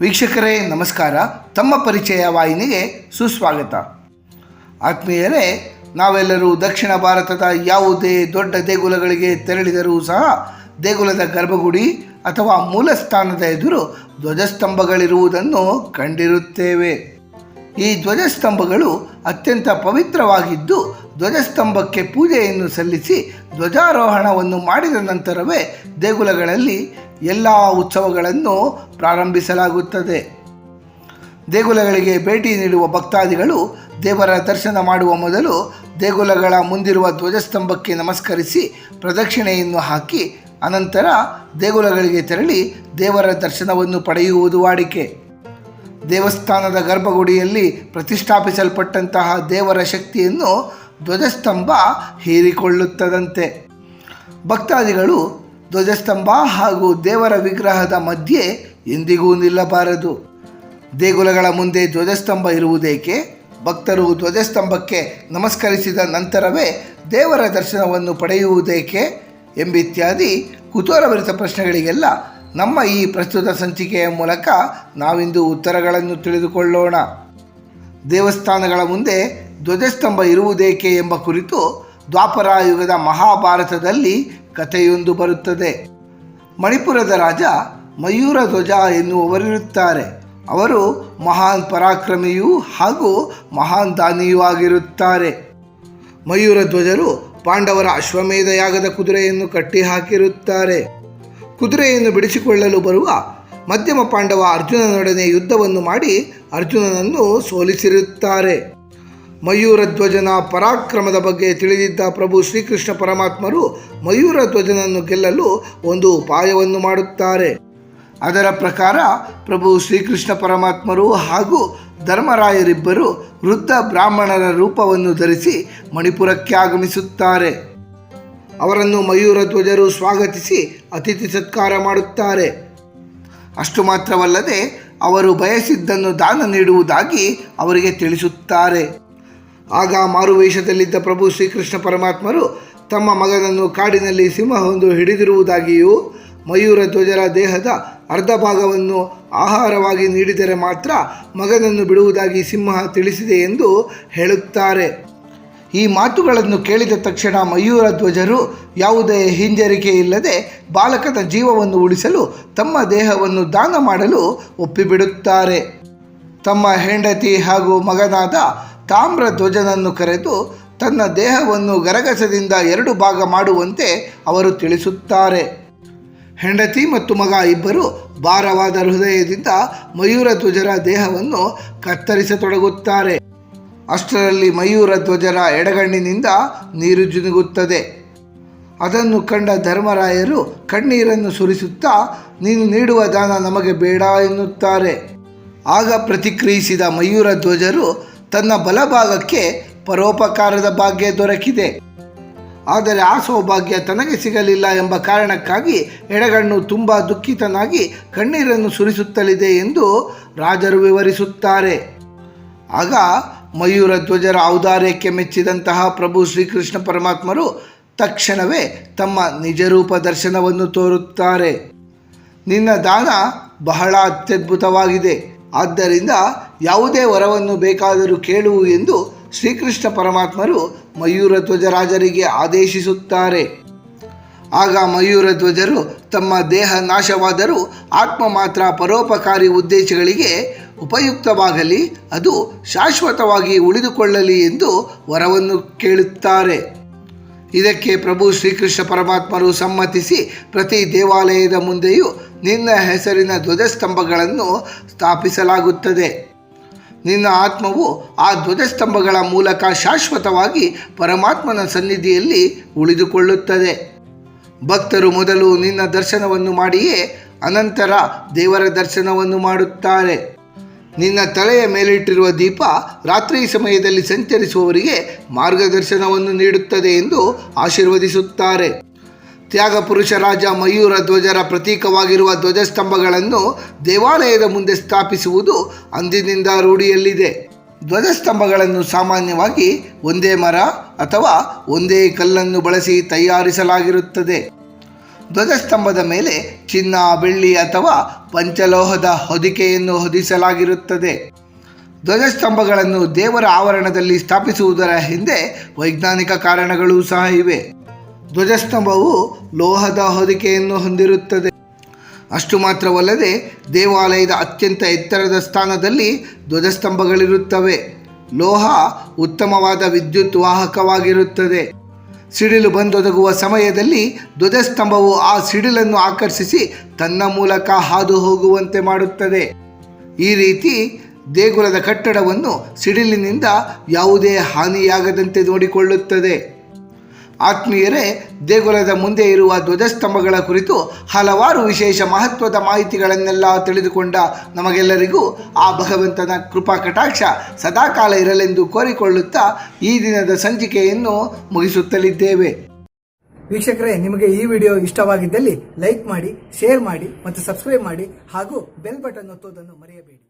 ವೀಕ್ಷಕರೇ, ನಮಸ್ಕಾರ. ತಮ್ಮ ಪರಿಚಯ ವಾಹಿನಿಗೆ ಸುಸ್ವಾಗತ. ಆತ್ಮೀಯರೇ, ನಾವೆಲ್ಲರೂ ದಕ್ಷಿಣ ಭಾರತದ ಯಾವುದೇ ದೊಡ್ಡ ದೇಗುಲಗಳಿಗೆ ತೆರಳಿದರೂ ಸಹ ದೇಗುಲದ ಗರ್ಭಗುಡಿ ಅಥವಾ ಮೂಲ ಸ್ಥಾನದ ಎದುರು ಧ್ವಜಸ್ತಂಭಗಳಿರುವುದನ್ನು ಕಂಡಿರುತ್ತೇವೆ. ಈ ಧ್ವಜಸ್ತಂಭಗಳು ಅತ್ಯಂತ ಪವಿತ್ರವಾಗಿದ್ದು, ಧ್ವಜಸ್ತಂಭಕ್ಕೆ ಪೂಜೆಯನ್ನು ಸಲ್ಲಿಸಿ ಧ್ವಜಾರೋಹಣವನ್ನು ಮಾಡಿದ ನಂತರವೇ ದೇಗುಲಗಳಲ್ಲಿ ಎಲ್ಲ ಉತ್ಸವಗಳನ್ನು ಪ್ರಾರಂಭಿಸಲಾಗುತ್ತದೆ. ದೇಗುಲಗಳಿಗೆ ಭೇಟಿ ನೀಡುವ ಭಕ್ತಾದಿಗಳು ದೇವರ ದರ್ಶನ ಮಾಡುವ ಮೊದಲು ದೇಗುಲಗಳ ಮುಂದಿರುವ ಧ್ವಜಸ್ತಂಭಕ್ಕೆ ನಮಸ್ಕರಿಸಿ ಪ್ರದಕ್ಷಿಣೆಯನ್ನು ಹಾಕಿ, ಅನಂತರ ದೇಗುಲಗಳಿಗೆ ತೆರಳಿ ದೇವರ ದರ್ಶನವನ್ನು ಪಡೆಯುವುದು ವಾಡಿಕೆ. ದೇವಸ್ಥಾನದ ಗರ್ಭಗುಡಿಯಲ್ಲಿ ಪ್ರತಿಷ್ಠಾಪಿಸಲ್ಪಟ್ಟಂತಹ ದೇವರ ಶಕ್ತಿಯನ್ನು ಧ್ವಜಸ್ತಂಭ ಹೀರಿಕೊಳ್ಳುತ್ತದಂತೆ. ಭಕ್ತಾದಿಗಳು ಧ್ವಜಸ್ತಂಭ ಹಾಗೂ ದೇವರ ವಿಗ್ರಹದ ಮಧ್ಯೆ ಎಂದಿಗೂ ನಿಲ್ಲಬಾರದು. ದೇಗುಲಗಳ ಮುಂದೆ ಧ್ವಜಸ್ತಂಭ ಇರುವುದೇಕೆ? ಭಕ್ತರು ಧ್ವಜಸ್ತಂಭಕ್ಕೆ ನಮಸ್ಕರಿಸಿದ ನಂತರವೇ ದೇವರ ದರ್ಶನವನ್ನು ಪಡೆಯುವುದೇಕೆ? ಎಂಬಿತ್ಯಾದಿ ಕುತೂಹಲಭರಿತ ಪ್ರಶ್ನೆಗಳಿಗೆಲ್ಲ ನಮ್ಮ ಈ ಪ್ರಸ್ತುತ ಸಂಚಿಕೆಯ ಮೂಲಕ ನಾವಿಂದು ಉತ್ತರಗಳನ್ನು ತಿಳಿದುಕೊಳ್ಳೋಣ. ದೇವಸ್ಥಾನಗಳ ಮುಂದೆ ಧ್ವಜಸ್ತಂಭ ಇರುವುದೇಕೆ ಎಂಬ ಕುರಿತು ದ್ವಾಪರ ಯುಗದ ಮಹಾಭಾರತದಲ್ಲಿ ಕಥೆಯೊಂದು ಬರುತ್ತದೆ. ಮಣಿಪುರದ ರಾಜ ಮಯೂರ ಧ್ವಜ ಎನ್ನುವವರಿರುತ್ತಾರೆ. ಅವರು ಮಹಾನ್ ಪರಾಕ್ರಮಿಯೂ ಹಾಗೂ ಮಹಾನ್ ದಾನಿಯೂ ಆಗಿರುತ್ತಾರೆ. ಮಯೂರ ಧ್ವಜರು ಪಾಂಡವರ ಅಶ್ವಮೇಧ ಯಾಗದ ಕುದುರೆಯನ್ನು ಕಟ್ಟಿ ಹಾಕಿರುತ್ತಾರೆ ಕುದುರೆಯನ್ನು ಬಿಡಿಸಿಕೊಳ್ಳಲು ಬರುವ ಮಧ್ಯಮ ಪಾಂಡವ ಅರ್ಜುನನೊಡನೆ ಯುದ್ಧವನ್ನು ಮಾಡಿ ಅರ್ಜುನನನ್ನು ಸೋಲಿಸಿರುತ್ತಾರೆ. ಮಯೂರ ಧ್ವಜನ ಪರಾಕ್ರಮದ ಬಗ್ಗೆ ತಿಳಿದಿದ್ದ ಪ್ರಭು ಶ್ರೀಕೃಷ್ಣ ಪರಮಾತ್ಮರು ಮಯೂರ ಧ್ವಜನನ್ನು ಗೆಲ್ಲಲು ಒಂದು ಉಪಾಯವನ್ನು ಮಾಡುತ್ತಾರೆ. ಅದರ ಪ್ರಕಾರ ಪ್ರಭು ಶ್ರೀಕೃಷ್ಣ ಪರಮಾತ್ಮರು ಹಾಗೂ ಧರ್ಮರಾಯರಿಬ್ಬರು ವೃದ್ಧ ಬ್ರಾಹ್ಮಣರ ರೂಪವನ್ನು ಧರಿಸಿ ಮಣಿಪುರಕ್ಕೆ ಆಗಮಿಸುತ್ತಾರೆ. ಅವರನ್ನು ಮಯೂರ ಧ್ವಜರು ಸ್ವಾಗತಿಸಿ ಅತಿಥಿ ಸತ್ಕಾರ ಮಾಡುತ್ತಾರೆ. ಅಷ್ಟು ಮಾತ್ರವಲ್ಲದೆ ಅವರು ಬಯಸಿದ್ದನ್ನು ದಾನ ನೀಡುವುದಾಗಿ ಅವರಿಗೆ ತಿಳಿಸುತ್ತಾರೆ. ಆಗ ಮಾರುವೇಷದಲ್ಲಿದ್ದ ಪ್ರಭು ಶ್ರೀಕೃಷ್ಣ ಪರಮಾತ್ಮರು ತಮ್ಮ ಮಗನನ್ನು ಕಾಡಿನಲ್ಲಿ ಸಿಂಹವೊಂದು ಹಿಡಿದಿರುವುದಾಗಿಯೂ ಮಯೂರ ಧ್ವಜರ ದೇಹದ ಅರ್ಧ ಭಾಗವನ್ನು ಆಹಾರವಾಗಿ ನೀಡಿದರೆ ಮಾತ್ರ ಮಗನನ್ನು ಬಿಡುವುದಾಗಿ ಸಿಂಹ ತಿಳಿಸಿದೆ ಎಂದು ಹೇಳುತ್ತಾರೆ. ಈ ಮಾತುಗಳನ್ನು ಕೇಳಿದ ತಕ್ಷಣ ಮಯೂರ ಧ್ವಜರು ಯಾವುದೇ ಹಿಂಜರಿಕೆ ಇಲ್ಲದೆ ಬಾಲಕನ ಜೀವವನ್ನು ಉಳಿಸಲು ತಮ್ಮ ದೇಹವನ್ನು ದಾನ ಮಾಡಲು ಒಪ್ಪಿಬಿಡುತ್ತಾರೆ. ತಮ್ಮ ಹೆಂಡತಿ ಹಾಗೂ ಮಗನಾದ ತಾಮ್ರ ಧ್ವಜನನ್ನು ಕರೆದು ತನ್ನ ದೇಹವನ್ನು ಗರಗಸದಿಂದ ಎರಡು ಭಾಗ ಮಾಡುವಂತೆ ಅವರು ತಿಳಿಸುತ್ತಾರೆ. ಹೆಂಡತಿ ಮತ್ತು ಮಗ ಇಬ್ಬರು ಭಾರವಾದ ಹೃದಯದಿಂದ ಮಯೂರ ಧ್ವಜರ ದೇಹವನ್ನು ಕತ್ತರಿಸತೊಡಗುತ್ತಾರೆ. ಅಷ್ಟರಲ್ಲಿ ಮಯೂರ ಧ್ವಜರ ಎಡಗಣ್ಣಿನಿಂದ ನೀರು ಜುನುಗುತ್ತದೆ. ಅದನ್ನು ಕಂಡ ಧರ್ಮರಾಯರು ಕಣ್ಣೀರನ್ನು ಸುರಿಸುತ್ತಾ, ನೀನು ನೀಡುವ ದಾನ ನಮಗೆ ಬೇಡ ಎನ್ನುತ್ತಾರೆ. ಆಗ ಪ್ರತಿಕ್ರಿಯಿಸಿದ ಮಯೂರ ಧ್ವಜರು ತನ್ನ ಬಲಭಾಗಕ್ಕೆ ಪರೋಪಕಾರದ ಭಾಗ್ಯ ದೊರಕಿದೆ. ಆದರೆ ಆ ಸೌಭಾಗ್ಯ ತನಗೆ ಸಿಗಲಿಲ್ಲ ಎಂಬ ಕಾರಣಕ್ಕಾಗಿ ಎಡಗಣ್ಣು ತುಂಬ ದುಃಖಿತನಾಗಿ ಕಣ್ಣೀರನ್ನು ಸುರಿಸುತ್ತಲಿದೆ ಎಂದು ರಾಜರು ವಿವರಿಸುತ್ತಾರೆ. ಆಗ ಮಯೂರ ಧ್ವಜರ ಔದಾರ್ಯಕ್ಕೆ ಮೆಚ್ಚಿದಂತಹ ಪ್ರಭು ಶ್ರೀಕೃಷ್ಣ ಪರಮಾತ್ಮರು ತಕ್ಷಣವೇ ತಮ್ಮ ನಿಜರೂಪ ದರ್ಶನವನ್ನು ತೋರುತ್ತಾರೆ. ನಿನ್ನ ದಾನ ಬಹಳ ಅತ್ಯದ್ಭುತವಾಗಿದೆ. ಆದ್ದರಿಂದ ಯಾವುದೇ ವರವನ್ನು ಬೇಕಾದರೂ ಕೇಳುವು ಎಂದು ಶ್ರೀಕೃಷ್ಣ ಪರಮಾತ್ಮರು ಮಯೂರ ಧ್ವಜರಾಜರಿಗೆ ಆದೇಶಿಸುತ್ತಾರೆ. ಆಗ ಮಯೂರ ಧ್ವಜರು ತಮ್ಮ ದೇಹ ನಾಶವಾದರೂ ಆತ್ಮ ಮಾತ್ರ ಪರೋಪಕಾರಿ ಉದ್ದೇಶಗಳಿಗೆ ಉಪಯುಕ್ತವಾಗಲಿ, ಅದು ಶಾಶ್ವತವಾಗಿ ಉಳಿದುಕೊಳ್ಳಲಿ ಎಂದು ವರವನ್ನು ಕೇಳುತ್ತಾರೆ. ಇದಕ್ಕೆ ಪ್ರಭು ಶ್ರೀಕೃಷ್ಣ ಪರಮಾತ್ಮರು ಸಮ್ಮತಿಸಿ ಪ್ರತಿ ದೇವಾಲಯದ ಮುಂದೆಯೂ ನಿನ್ನ ಹೆಸರಿನ ಧ್ವಜಸ್ತಂಭಗಳನ್ನು ಸ್ಥಾಪಿಸಲಾಗುತ್ತದೆ. ನಿನ್ನ ಆತ್ಮವು ಆ ಧ್ವಜಸ್ತಂಭಗಳ ಮೂಲಕ ಶಾಶ್ವತವಾಗಿ ಪರಮಾತ್ಮನ ಸನ್ನಿಧಿಯಲ್ಲಿ ಉಳಿದುಕೊಳ್ಳುತ್ತದೆ. ಭಕ್ತರು ಮೊದಲು ನಿನ್ನ ದರ್ಶನವನ್ನು ಮಾಡಿಯೇ ಅನಂತರ ದೇವರ ದರ್ಶನವನ್ನು ಮಾಡುತ್ತಾರೆ. ನಿನ್ನ ತಲೆಯ ಮೇಲಿಟ್ಟಿರುವ ದೀಪ ರಾತ್ರಿ ಸಮಯದಲ್ಲಿ ಸಂಚರಿಸುವವರಿಗೆ ಮಾರ್ಗದರ್ಶನವನ್ನು ನೀಡುತ್ತದೆ ಎಂದು ಆಶೀರ್ವದಿಸುತ್ತಾರೆ. ತ್ಯಾಗ ಪುರುಷ ರಾಜ ಮಯೂರ ಧ್ವಜರ ಪ್ರತೀಕವಾಗಿರುವ ಧ್ವಜಸ್ತಂಭಗಳನ್ನು ದೇವಾಲಯದ ಮುಂದೆ ಸ್ಥಾಪಿಸುವುದು ಅಂದಿನಿಂದ ರೂಢಿಯಲ್ಲಿದೆ. ಧ್ವಜಸ್ತಂಭಗಳನ್ನು ಸಾಮಾನ್ಯವಾಗಿ ಒಂದೇ ಮರ ಅಥವಾ ಒಂದೇ ಕಲ್ಲನ್ನು ಬಳಸಿ ತಯಾರಿಸಲಾಗಿರುತ್ತದೆ. ಧ್ವಜಸ್ತಂಭದ ಮೇಲೆ ಚಿನ್ನ, ಬೆಳ್ಳಿ ಅಥವಾ ಪಂಚಲೋಹದ ಹೊದಿಕೆಯನ್ನು ಹೊದಿಸಲಾಗಿರುತ್ತದೆ. ಧ್ವಜಸ್ತಂಭಗಳನ್ನು ದೇವರ ಆವರಣದಲ್ಲಿ ಸ್ಥಾಪಿಸುವುದರ ಹಿಂದೆ ವೈಜ್ಞಾನಿಕ ಕಾರಣಗಳು ಸಹ ಇವೆ. ಧ್ವಜಸ್ತಂಭವು ಲೋಹದ ಹೊದಿಕೆಯನ್ನು ಹೊಂದಿರುತ್ತದೆ. ಅಷ್ಟು ಮಾತ್ರವಲ್ಲದೆ ದೇವಾಲಯದ ಅತ್ಯಂತ ಎತ್ತರದ ಸ್ಥಾನದಲ್ಲಿ ಧ್ವಜಸ್ತಂಭಗಳಿರುತ್ತವೆ. ಲೋಹ ಉತ್ತಮವಾದ ವಿದ್ಯುತ್ ವಾಹಕವಾಗಿರುತ್ತದೆ. ಸಿಡಿಲು ಬಂದೊದಗುವ ಸಮಯದಲ್ಲಿ ಧ್ವಜಸ್ತಂಭವು ಆ ಸಿಡಿಲನ್ನು ಆಕರ್ಷಿಸಿ ತನ್ನ ಮೂಲಕ ಹಾದು ಹೋಗುವಂತೆ ಮಾಡುತ್ತದೆ. ಈ ರೀತಿ ದೇಗುಲದ ಕಟ್ಟಡವನ್ನು ಸಿಡಿಲಿನಿಂದ ಯಾವುದೇ ಹಾನಿಯಾಗದಂತೆ ನೋಡಿಕೊಳ್ಳುತ್ತದೆ. ಆತ್ಮೀಯರೇ, ದೇಗುಲದ ಮುಂದೆ ಇರುವ ಧ್ವಜಸ್ತಂಭಗಳ ಕುರಿತು ಹಲವಾರು ವಿಶೇಷ ಮಹತ್ವದ ಮಾಹಿತಿಗಳನ್ನೆಲ್ಲ ತಿಳಿದುಕೊಂಡ ನಮಗೆಲ್ಲರಿಗೂ ಆ ಭಗವಂತನ ಕೃಪಾ ಕಟಾಕ್ಷ ಸದಾಕಾಲ ಇರಲೆಂದು ಕೋರಿಕೊಳ್ಳುತ್ತಾ ಈ ದಿನದ ಸಂಚಿಕೆಯನ್ನು ಮುಗಿಸುತ್ತಲಿದ್ದೇವೆ. ವೀಕ್ಷಕರೇ, ನಿಮಗೆ ಈ ವಿಡಿಯೋ ಇಷ್ಟವಾಗಿದ್ದಲ್ಲಿ ಲೈಕ್ ಮಾಡಿ, ಶೇರ್ ಮಾಡಿ ಮತ್ತು ಸಬ್ಸ್ಕ್ರೈಬ್ ಮಾಡಿ ಹಾಗೂ ಬೆಲ್ ಬಟನ್ ಒತ್ತುವುದನ್ನು ಮರೆಯಬೇಡಿ.